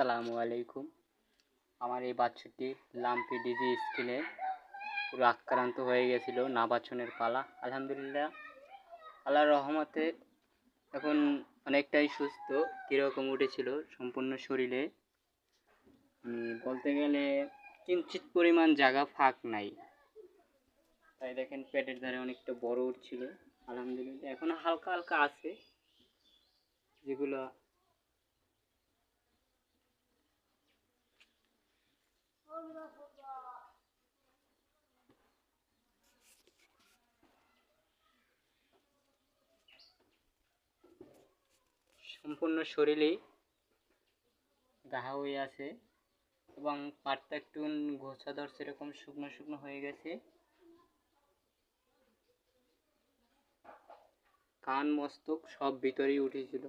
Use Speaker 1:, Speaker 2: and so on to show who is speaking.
Speaker 1: আসসালামু আলাইকুম। আমার এই বাচ্চাটি লাম্পি ডিজি স্কিনে পুরো আক্রান্ত হয়ে গেছিল না বাছনের পালা। আলহামদুলিল্লাহ, আল্লাহর রহমতে এখন অনেকটাই সুস্থ, কীরকম উঠেছিল সম্পূর্ণ শরীরে। বলতে গেলে কিঞ্চিত পরিমাণ জায়গা ফাঁক নাই। তাই দেখেন পেটের ধারে অনেকটা বড় উঠছিল। আলহামদুলিল্লাহ, এখন হালকা হালকা আছে। যেগুলো সম্পূর্ণ শরীরেই গাহা হয়ে আছে এবং পাটটা একটু ঘোষা ধরছে সেরকম শুকনো শুকনো হয়ে গেছে। কান, মস্তক সব ভিতরেই উঠেছিল।